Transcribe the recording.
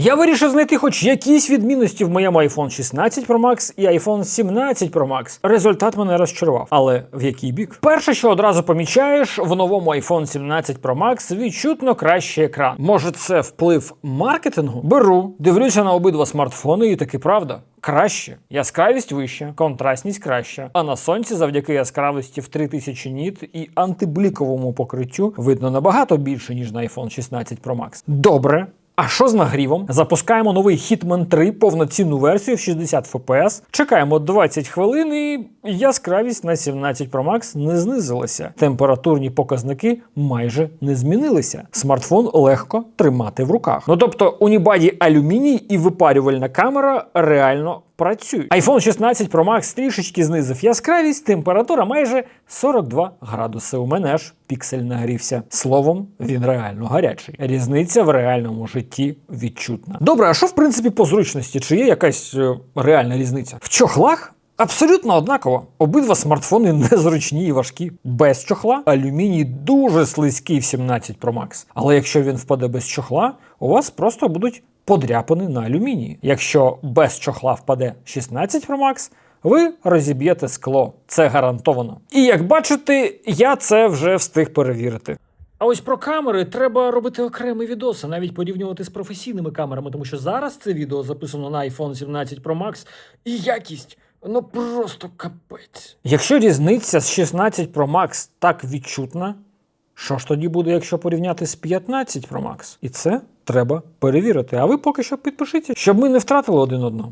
Я вирішив знайти хоч якісь відмінності в моєму iPhone 16 Pro Max і iPhone 17 Pro Max. Результат мене розчарував. Але в який бік? Перше, що одразу помічаєш, в новому iPhone 17 Pro Max відчутно кращий екран. Може, це вплив маркетингу? Беру, дивлюся на обидва смартфони, і таки правда. Краще, яскравість вища, контрастність краща. А на сонці, завдяки яскравості в 3000 ніт і антибліковому покриттю, видно набагато більше, ніж на iPhone 16 Pro Max. Добре. А що з нагрівом? Запускаємо новий Hitman 3 повноцінну версію в 60 FPS. Чекаємо 20 хвилин і яскравість на 17 Pro Max не знизилася. Температурні показники майже не змінилися. Смартфон легко тримати в руках. Ну тобто унібаді алюміній і випарювальна камера реально працюють. iPhone 16 Pro Max трішечки знизив яскравість, температура майже 42 градуси. У мене ж піксель нагрівся. Словом, він реально гарячий. Різниця в реальному житті відчутна. Добре, а що в принципі по зручності? Чи є якась е, реальна різниця? В чохлах Абсолютно однаково. Обидва смартфони незручні і важкі. Без чохла алюміній дуже слизький в 17 Pro Max. Але якщо він впаде без чохла, у вас просто будуть подряпини на алюмінії. Якщо без чохла впаде 16 Pro Max, ви розіб'єте скло. Це гарантовано. І як бачите, я це вже встиг перевірити. А ось про камери треба робити окремий відос, а навіть порівнювати з професійними камерами, тому що зараз це відео записано на iPhone 17 Pro Max і якість. Ну просто капець. Якщо різниця з 16 Pro Max так відчутна, що ж тоді буде, якщо порівняти з 15 Pro Max? І це треба перевірити. А ви поки що підпишіться, щоб ми не втратили один одного.